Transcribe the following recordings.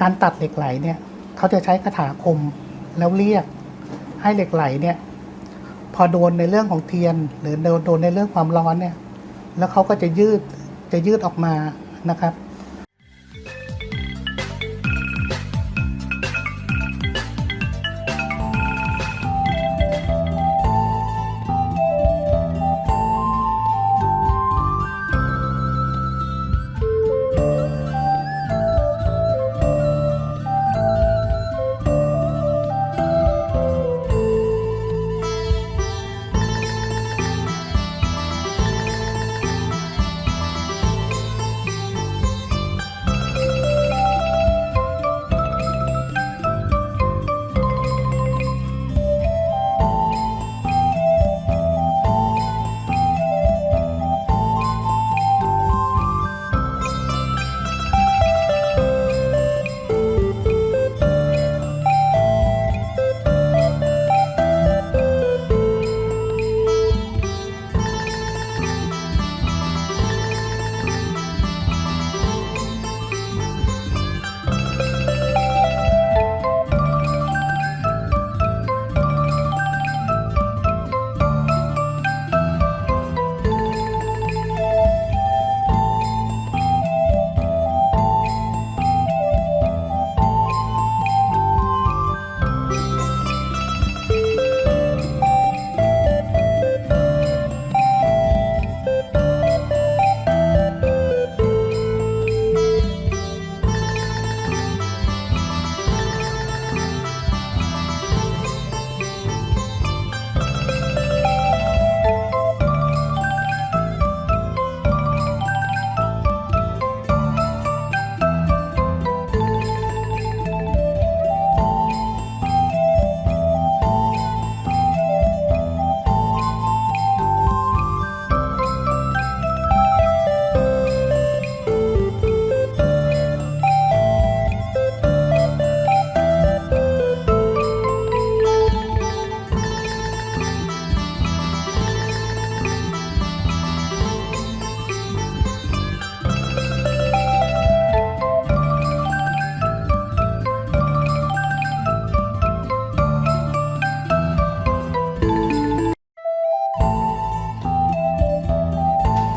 การตัดเหล็กไหลเนี่ยเขาจะใช้คาถาคมแล้วเรียกให้เหล็กไหลเนี่ย พอโดนในเรื่องของเทียน หรือโดนในเรื่องความร้อนเนี่ย แล้วเขาก็จะยืดจะยืดออกมานะครับ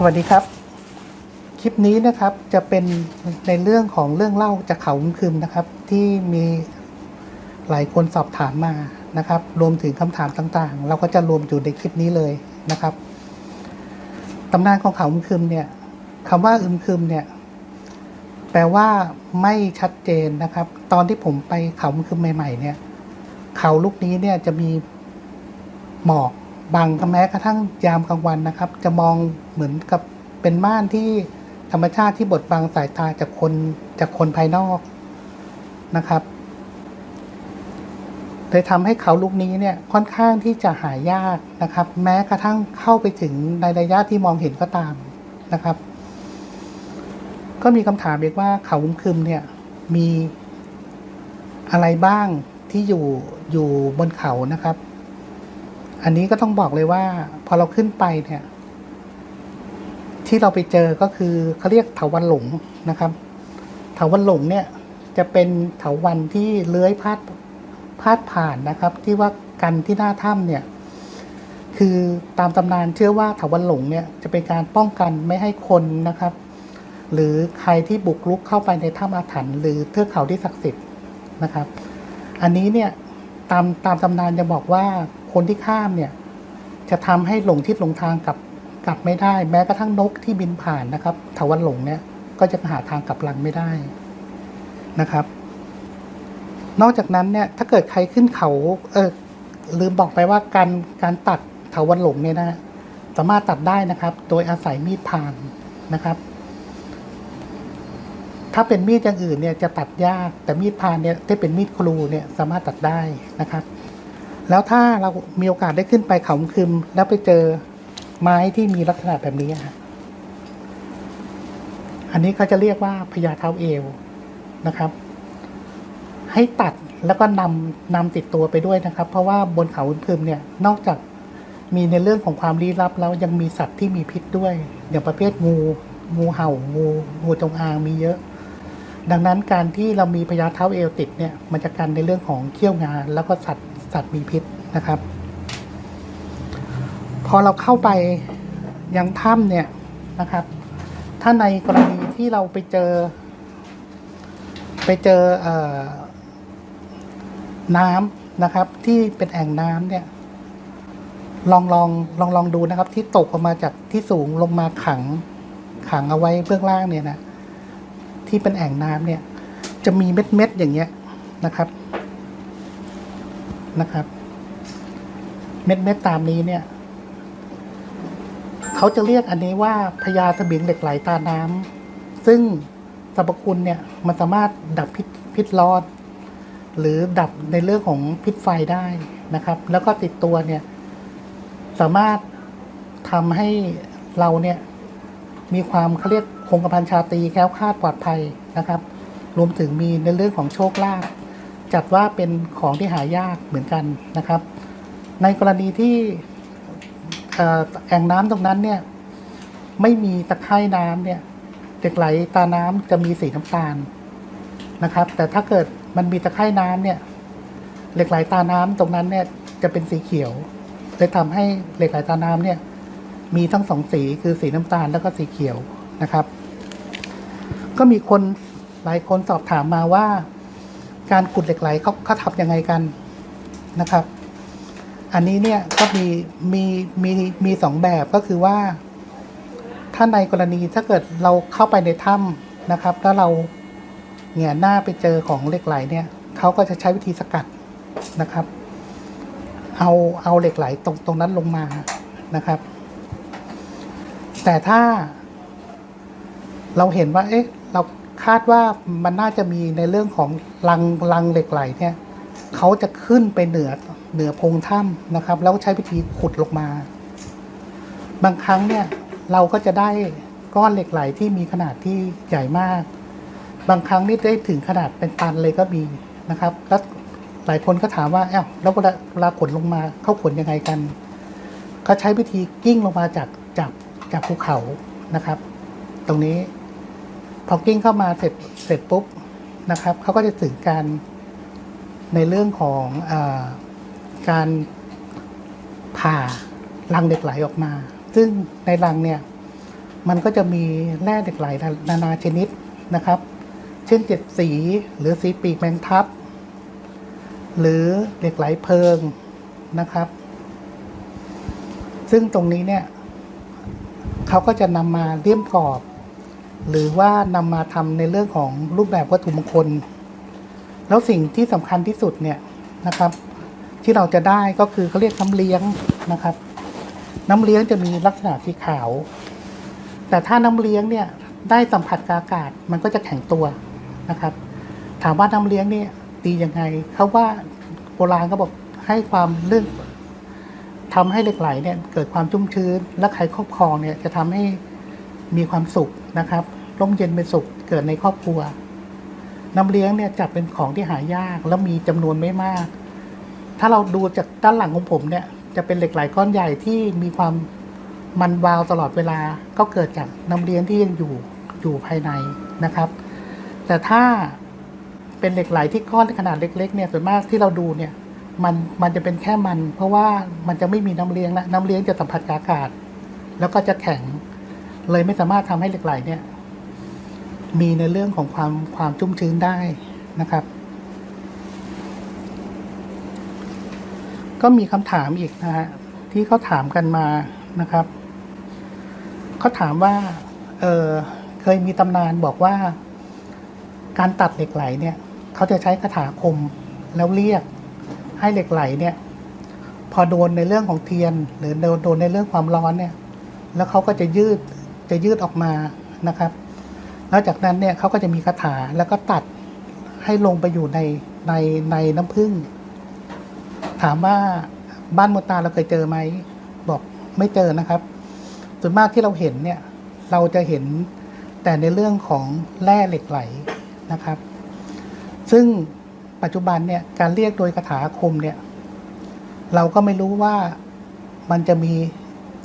สวัสดีครับ คลิปนี้นะครับจะเป็นในเรื่องของเรื่องเล่าจากเขาอึมคึมนะครับ ที่มีหลายคนสอบถามมานะครับ รวมถึงคำถามต่างๆ เราก็จะรวมอยู่ในคลิปนี้เลยนะครับตำนานของเขาอึมคึมเนี่ยคำว่าอึมคึมเนี่ย แปลว่าไม่ชัดเจนนะครับ ตอนที่ผมไปเขาอึมคึมใหม่ ๆ เนี่ย เขาลูกนี้เนี่ยจะมีหมอก บังแม้กระทั่งยามกลางวันนะครับ จะมองเหมือนกับเป็นม่านที่ธรรมชาติที่บดบังสายตาจากคนจากคนภายนอกนะครับเลยทำให้เขาลูกนี้เนี่ยค่อนข้างที่จะหายากนะครับ แม้กระทั่งเข้าไปถึงในระยะที่มองเห็นก็ตามนะครับ ก็มีคำถามอีกว่าเขาอึมครึมเนี่ยมีอะไรบ้างที่อยู่อยู่บนเขานะครับ อันนี้ก็ต้องบอกเลยว่า พอเราขึ้นไปเนี่ย ที่เราไปเจอก็คือเขาเรียกเถาวันหลงนะครับ เถาวันหลงเนี่ย จะเป็นเถาวันที่เลื้อยพาดพาดผ่านนะครับ ที่ว่ากันที่หน้าถ้ำเนี่ย คือตามตำนานเชื่อว่าเถาวันหลงเนี่ยจะเป็นการป้องกันไม่ให้คนนะครับ หรือใครที่บุกรุกเข้าไปในถ้ำอาถรรพ์หรือเทือกเขาที่ศักดิ์สิทธิ์นะครับ อันนี้เนี่ยตามตามตำนานจะบอกว่า คนที่ข้ามเนี่ยจะทำให้หลงทิศหลงทางกลับกลับไม่ได้ แม้กระทั่งนกที่บินผ่านนะครับถาวันหลงเนี่ยก็จะหาทางกลับรังไม่ได้นะครับ นอกจากนั้นเนี่ยถ้าเกิดใครขึ้นเขาเออลืมบอกไปว่าการการตัดถาวันหลงเนี่ยนะสามารถตัดได้นะครับ โดยอาศัยมีดพานนะครับ ถ้าเป็นมีดอย่างอื่นเนี่ยจะตัดยากแต่มีดพานเนี่ยที่เป็นมีดครูเนี่ยสามารถตัดได้นะครับ แล้วถ้าเรามีโอกาสได้ขึ้นไปเขาคึม แล้วไปเจอไม้ที่มีลักษณะแบบนี้อะฮะอันนี้เขาจะเรียกว่าพญาเท้าเอวนะครับ ให้ตัดแล้วก็นำนำติดตัวไปด้วยนะครับ เพราะว่าบนเขาคึมเนี่ยนอกจากมีในเรื่องของความลี้ลับแล้วยังมีสัตว์ที่มีพิษด้วย อย่างประเภทงูงูเห่างูงูจงอางมีเยอะ ดังนั้นการที่เรามีพญาเท้าเอวติดเนี่ยมันจะกันในเรื่องของเขี้ยวงาแล้วก็สัตว์ สัตว์มีพิษนะครับ พอเราเข้าไปยังถ้ำเนี่ยนะครับ ถ้าในกรณีที่เราไปเจอ ไปเจอเออน้ำนะครับ ที่เป็นแอ่งน้ำเนี่ย ลองลองลองลองดูนะครับ ที่ตกออกมาจากที่สูงลงมาขังขังเอาไว้เบื้องล่างเนี่ยนะที่เป็นแอ่งน้ำเนี่ย จะมีเม็ดเม็ดอย่างเงี้ยนะครับ นะครับ เม็ดเม็ดตามนี้เนี่ย เขาจะเรียกอันนี้ว่าพญาสมิงเหล็กไหลตาน้ำซึ่งสรรพคุณเนี่ยมันสามารถดับพิษพิษร้อนหรือดับในเรื่องของพิษไฟได้นะครับ แล้วก็ติดตัวเนี่ย สามารถทำให้เราเนี่ย มีความเขาเรียกคงกระพันชาตีแคล้วคลาดปลอดภัยนะครับ รวมถึงมีในเรื่องของโชคลาภ จัดว่าเป็นของที่หายากเหมือนกันนะครับ ในกรณีที่แอ่งน้ำตรงนั้นเนี่ยไม่มีตะไคร่น้ำเนี่ยเหล็กไหลตาน้ำจะมีสีน้ำตาลนะครับ แต่ถ้าเกิดมันมีตะไคร่น้ำเนี่ยเหล็กไหลตาน้ำตรงนั้นเนี่ยจะเป็นสีเขียวเลยทำให้เหล็กไหลตาน้ำเนี่ยมีทั้งสองสีคือสีน้ำตาลแล้วก็สีเขียวนะครับ ก็มีคนหลายคนสอบถามมาว่า การขุดเหล็กไหลเขาเขาทำยังไงกันนะครับ อันนี้เนี่ยก็มีมีมีมีสองแบบก็คือว่า ถ้าในกรณีถ้าเกิดเราเข้าไปในถ้ำนะครับ แล้วเราเหงี่ยหน้าไปเจอของเหล็กไหลเนี่ยเขาก็จะใช้วิธีสกัดนะครับ เอาเอาเหล็กไหลตรงตรงนั้นลงมานะครับ แต่ถ้าเราเห็นว่า เอ๊ะ เรา คาดว่ามันน่าจะมีในเรื่องของลังลังเหล็กไหลเนี่ยเขาจะขึ้นไปเหนือเหนือพงถ้ำนะครับ แล้วใช้วิธีขุดลงมา บางครั้งเนี่ยเราก็จะได้ก้อนเหล็กไหลที่มีขนาดที่ใหญ่มาก บางครั้งนี่ได้ถึงขนาดเป็นตันเลยก็มีนะครับ แล้วหลายคนก็ถามว่าเอ้าแล้วเวลาเวลาขนลงมาเขาขนยังไงกันเขาใช้วิธีกิ้งลงมาจากจากจากภูเขานะครับ ตรงนี้ พอกิ้งเข้ามาเสร็จเสร็จปุ๊บนะครับเขาก็จะถึงการในเรื่องของอการผ่ารังเหล็กไหลออกมา ซึ่งในรังเนี่ยมันก็จะมีแร่เหล็กไหลนานาชนิดนะครับ เช่นเจ็ดสีหรือสีปีกแมงทับ หรือเหล็กไหลเพลิงนะครับ ซึ่งตรงนี้เนี่ยเขาก็จะนำมาเลี่ยมกรอบ หรือว่านำมาทำในเรื่องของรูปแบบวัตถุมงคล แล้วสิ่งที่สำคัญที่สุดเนี่ยนะครับ ที่เราจะได้ก็คือเขาเรียกน้ำเลี้ยงนะครับ น้ำเลี้ยงจะมีลักษณะสีขาว แต่ถ้าน้ำเลี้ยงเนี่ยได้สัมผัสกับอากาศมันก็จะแข็งตัวนะครับ ถามว่าน้ำเลี้ยงเนี่ยดียังไงเขาว่าโบราณก็บอกให้ความเรื่องทำให้เหล็กไหลเนี่ยเกิดความชุ่มชื้น และใครครอบครองเนี่ยจะทำให้ มีความสุขนะครับร่มเย็นเป็นสุขเกิดในครอบครัว น้ำเลี้ยงเนี่ยจัดเป็นของที่หายากแล้วมีจำนวนไม่มาก ถ้าเราดูจากด้านหลังของผมเนี่ย จะเป็นเหล็กไหลก้อนใหญ่ที่มีความมันวาวตลอดเวลาก็เกิดจากน้ำเลี้ยงที่ยังอยู่อยู่ภายในนะครับ แต่ถ้าเป็นเหล็กไหลที่ก้อนขนาดเล็ก ๆ เนี่ยส่วนมากที่เราดูเนี่ยมันมันจะเป็นแค่มัน เพราะว่ามันจะไม่มีน้ำเลี้ยงละน้ำเลี้ยงจะสัมผัสอากาศ แล้วก็จะแข็ง เลยไม่สามารถทำให้เหล็กไหลเนี่ย มีในเรื่องของความความชุ่มชื้นได้นะครับ ก็มีคำถามอีกนะฮะที่เขาถามกันมานะครับเขาถามว่า เออเคยมีตำนานบอกว่า การตัดเหล็กไหลเนี่ยเขาจะใช้คาถาคมแล้วเรียกให้เหล็กไหลเนี่ย พอโดนในเรื่องของเทียน หรือโดนในเรื่องความร้อนเนี่ย แล้วเขาก็จะยืด จะยืดออกมานะครับ แล้วจากนั้นเนี่ยเขาก็จะมีคาถาแล้วก็ตัดให้ลงไปอยู่ในในในน้ำผึ้งถามว่าบ้านมตาเราเคยเจอไหม บอกไม่เจอนะครับ ส่วนมากที่เราเห็นเนี่ย เราจะเห็นแต่ในเรื่องของแร่เหล็กไหลนะครับ ซึ่งปัจจุบันเนี่ยการเรียกโดยคาถาคมเนี่ย เราก็ไม่รู้ว่ามันจะมี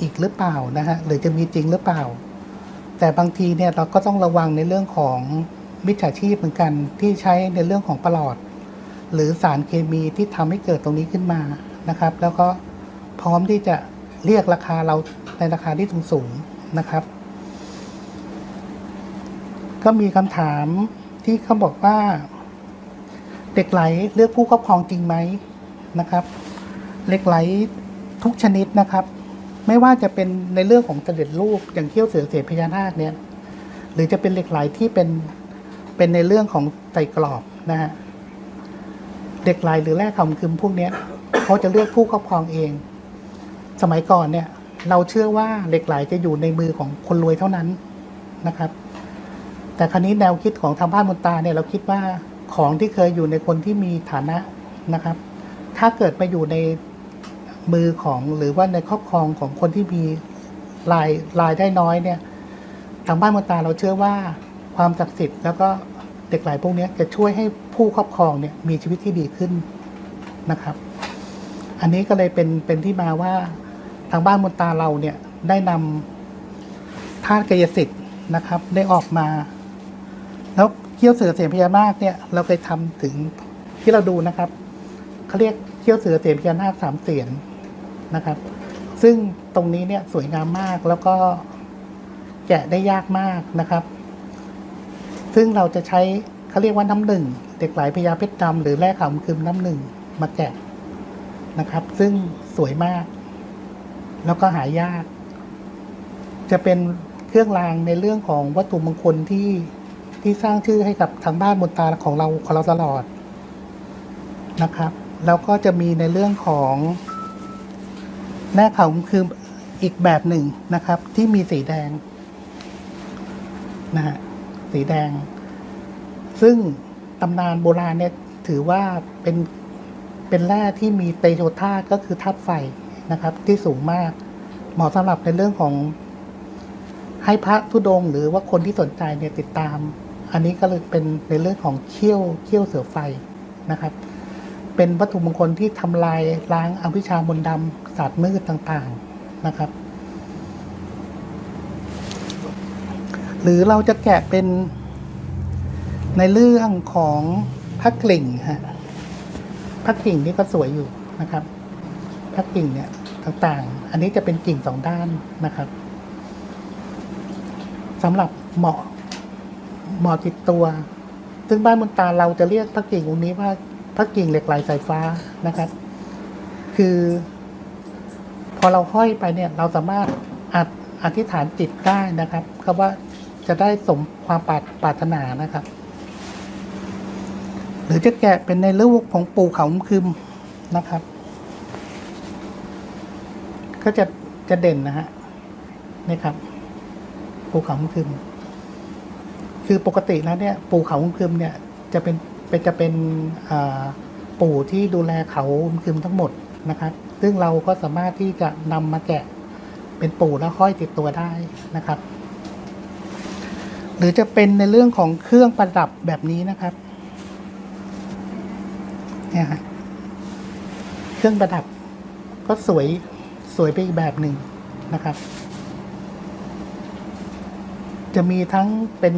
อีกหรือเปล่านะฮะหรือจะมีจริงหรือเปล่า แต่บางทีเนี่ยเราก็ต้องระวังในเรื่องของมิจฉาชีพเหมือนกันที่ใช้ในเรื่องของประหลอด หรือสารเคมีที่ทำให้เกิดตรงนี้ขึ้นมานะครับ แล้วก็พร้อมที่จะเรียกราคาเราในราคาที่สูงสูงๆนะครับ ก็มีคำถามที่เขาบอกว่าเหล็กไหลเลือกผู้ครอบครองจริงไหมนะครับเหล็กไหลทุกชนิดนะครับ ไม่ว่าจะเป็นในเรื่องของเสด็จรูปอย่างเที่ยวเสือเสียพญานาคเนี่ย หรือจะเป็นเหล็กไหลที่เป็นเป็นในเรื่องของไตกรอบนะฮะเหล็กไหลหรือแร่คำคืมพวกเนี้ยเขาจะเลือกผู้ครอบครองเอง สมัยก่อนเนี่ย เราเชื่อว่าเหล็กไหลจะอยู่ในมือของคนรวยเท่านั้นนะครับ แต่ครั้นี้แนวคิดของทางบ้านมนตาเนี่ยเราคิดว่าของที่เคยอยู่ในคนที่มีฐานะนะครับ ถ้าเกิดมาอยู่ใน มือของหรือว่าในครอบครองของคนที่มีรายรายได้น้อยเนี่ย ทางบ้านมนตาเราเชื่อว่าความศักดิ์สิทธิ์แล้วก็เด็กหลายพวกนี้จะช่วยให้ผู้ครอบครองเนี่ยมีชีวิตที่ดีขึ้นนะครับ อันนี้ก็เลยเป็นเป็นที่มาว่าทางบ้านมนตาเราเนี่ยได้นำธาตุกายสิทธิ์นะครับ ได้ออกมา แล้วเขี้ยวเสือเสียงพญานาคเนี่ยเราเคยทำถึงที่เราดูนะครับเขาเรียกเขี้ยวเสือเสียงพญานาคสามเสียน นะครับ ซึ่งตรงนี้เนี่ยสวยงามมากแล้วก็แกะได้ยากมากนะครับ ซึ่งเราจะใช้เขาเรียกว่าน้ำหนึ่ง เด็กไหลพญาเพชรดำหรือแร่ขาวคืมน้ำหนึ่งมาแกะนะครับ ซึ่งสวยมาก แล้วก็หายาก จะเป็นเครื่องรางในเรื่องของวัตถุมงคลที่ที่สร้างชื่อให้กับทางบ้านบนตาของเราของเราตลอดนะครับ แล้วก็จะมีในเรื่องของ แร่ขาวคืออีกแบบหนึ่งนะครับ ที่มีสีแดงนะฮะสีแดง ซึ่งตำนานโบราณเนี่ยถือว่าเป็นเป็นแร่ที่มีเตโชธาก็คือธาตุไฟนะครับ ที่สูงมาก เหมาะสำหรับในเรื่องของให้พระธุดงหรือว่าคนที่สนใจเนี่ยติดตาม อันนี้ก็เลยเป็นในเรื่องของเขี้ยวเขี้ยวเสือไฟนะครับ เป็นวัตถุมงคลที่ทำลายล้างอวิชามนต์ดำศา สตร์มืดต่างๆนะครับ หรือเราจะแกะเป็นในเรื่องของพระกลิ่งฮะพระกลิ่งนี่ก็สวยอยู่นะครับพระกิ่งเนี่ยต่างๆ อันนี้จะเป็นกิ่งสองด้านนะครับสำหรับเหมาะเหมาะติดตัว ซึ่งบ้านมนตาเราจะเรียกพระกิ่งองค์นี้ว่าพระกิ่งเหล็กไหลสายฟ้านะครับ คือ อเราห้อยไปเนี่ยเราสามารถอดอธิษฐานจิตได้นะครับก็ว่าจะได้สมความปรารถนานะครับ หรือจะแกะเป็นในรูปของปู่เขาคึมนะครับ ก็จะจะเด่นนะฮะนี่ครับปู่เขาคึมคือปกติแล้วเนี่ย ปู่เขาคึมเนี่ยจะเป็นเป็นจะเป็นปู่ที่ดูแลเขาคึมทั้งหมด นะครับ ซึ่งเราก็สามารถที่จะนำมาแกะเป็นปู่แล้วห้อยติดตัวได้นะครับ หรือจะเป็นในเรื่องของเครื่องประดับแบบนี้นะครับ เนี่ยฮะเครื่องประดับก็สวยสวยไปอีกแบบหนึ่งนะครับ จะมีทั้งเป็น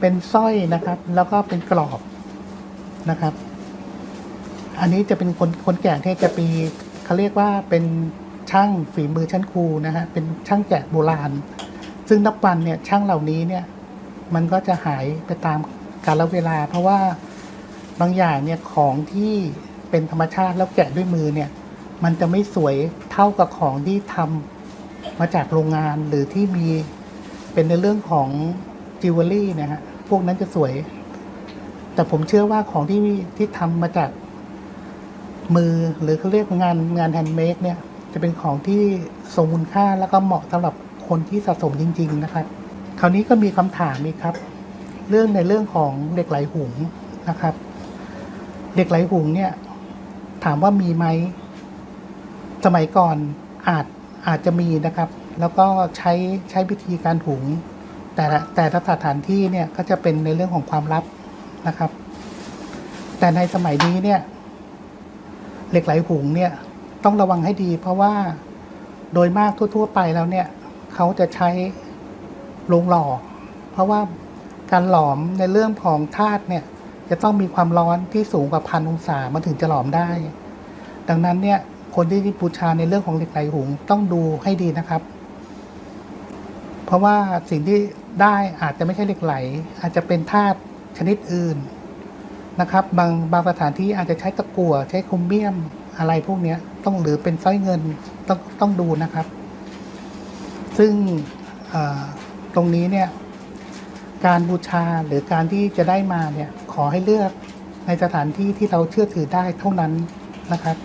เป็นสร้อยนะครับ แล้วก็เป็นกรอบนะครับ อันนี้จะเป็นคนคนแก่ที่จะปีเขาเรียกว่าเป็นช่างฝีมือชั้นครูนะฮะเป็นช่างแกะโบราณ ซึ่งนับวันเนี่ยช่างเหล่านี้เนี่ยมันก็จะหายไปตามกาลเวลา เพราะว่าบางอย่างเนี่ยของที่เป็นธรรมชาติแล้วแกะด้วยมือเนี่ยมันจะไม่สวยเท่ากับของที่ทำมาจากโรงงานหรือที่มีเป็นในเรื่องของจิวเวลรี่นะฮะพวกนั้นจะสวย แต่ผมเชื่อว่าของที่ที่ทำมาจาก มือหรือเขาเรียกงานงานแฮนด์เมดเนี่ยจะเป็นของที่ทรงคุณค่าแล้วก็เหมาะสำหรับคนที่สะสมจริง ๆ นะครับ คราวนี้ก็มีคำถามอีกครับ เรื่องในเรื่องของเหล็กไหลหุงนะครับเหล็กไหลหุงเนี่ย ถามว่ามีไหมสมัยก่อนอาจอาจจะมีนะครับ แล้วก็ใช้ใช้วิธีการหุง แต่ละแต่ละสถานที่เนี่ยก็จะเป็นในเรื่องของความลับนะครับ แต่ในสมัยนี้เนี่ย เหล็กไหลหุงเนี่ยต้องระวังให้ดี เพราะว่าโดยมากทั่ว ๆ ไปแล้วเนี่ยเขาจะใช้โรงหล่อ เพราะว่าการหลอมในเรื่องของธาตุเนี่ยจะต้องมีความร้อนที่สูงกว่าพันองศามันถึงจะหลอมได้ ดังนั้นเนี่ยคนที่บูชาในเรื่องของเหล็กไหลหุงต้องดูให้ดีนะครับ เพราะว่าสิ่งที่ได้อาจจะไม่ใช่เหล็กไหล อาจจะเป็นธาตุชนิดอื่น นะครับ บางบางสถานที่อาจจะใช้ตะกั่วใช้โครเมียมอะไรพวกนี้ต้องหรือเป็นสร้อยเงินต้องต้องดูนะครับ ซึ่งตรงนี้เนี่ยการบูชาหรือการที่จะได้มาเนี่ยขอให้เลือกในสถานที่ที่เราเชื่อถือได้เท่านั้นนะครับ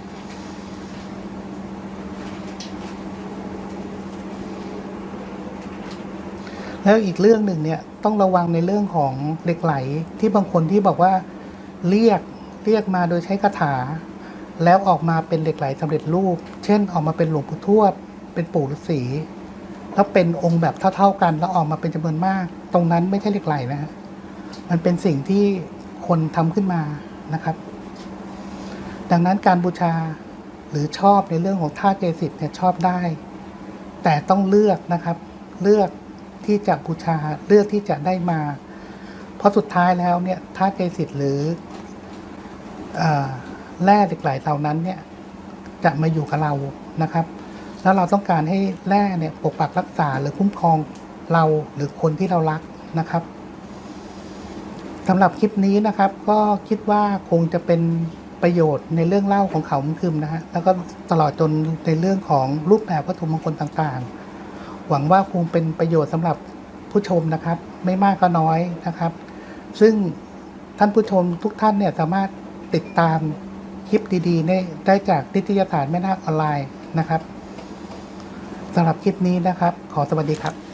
แล้วอีกเรื่องหนึ่งเนี่ยต้องระวังในเรื่องของเหล็กไหลที่บางคนที่บอกว่า เรียกเรียกมาโดยใช้คาถา แล้วออกมาเป็นเหล็กไหลสำเร็จรูป เช่นออกมาเป็นหลวงปู่ทวด เป็นปู่ฤาษีแล้วเป็นองค์แบบเท่าๆกัน แล้วออกมาเป็นจำนวนมาก ตรงนั้นไม่ใช่เหล็กไหลนะฮะมันเป็นสิ่งที่คนทำขึ้นมานะครับ ดังนั้นการบูชาหรือชอบในเรื่องของธาตุเจสิตเนี่ยชอบได้ แต่ต้องเลือกนะครับ เลือกที่จะบูชาเลือกที่จะได้มา เพราะสุดท้ายแล้วเนี่ยธาตุเจสิตหรืออแร่เหล็กไหลเหล่านั้นเนี่ยจะมาอยู่กับเรานะครับ แล้วเราต้องการให้แร่เนี่ยปกปักรักษาหรือคุ้มครองเราหรือคนที่เรารักนะครับสำหรับคลิปนี้นะครับ ก็คิดว่าคงจะเป็นประโยชน์ในเรื่องเล่าของเขามคึมนะฮะแล้วก็ตลอดจนในเรื่องของรูปแบบวัตถุมงคลต่างๆ หวังว่าคงเป็นประโยชน์สำหรับผู้ชมนะครับ ไม่มากก็น้อยนะครับ ซึ่งท่านผู้ชมทุกท่านเนี่ยสามารถติดตามคลิปดีๆ ได้ได้จากนิตยสารแม่นาคออนไลน์นะครับสำหรับคลิปนี้นะครับ ขอสวัสดีครับ